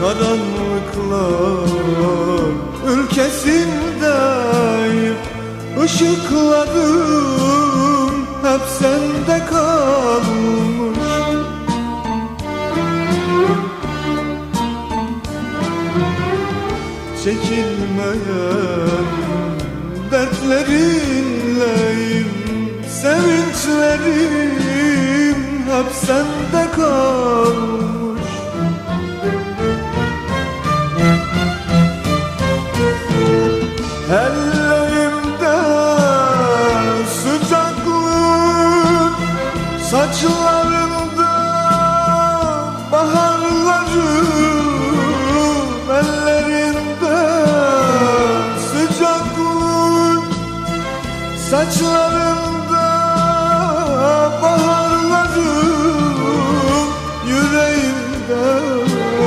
Karanlıklar ülkesindeyim. Işıklarım hep sende kalmış. Çekilmeyen dertlerinleyim. Sevinçlerim hep sende kalmış Ellerimde sıcaklık Saçlarımda baharlarım Ellerimde sıcaklık Saçlarımda baharlarım Yüreğimde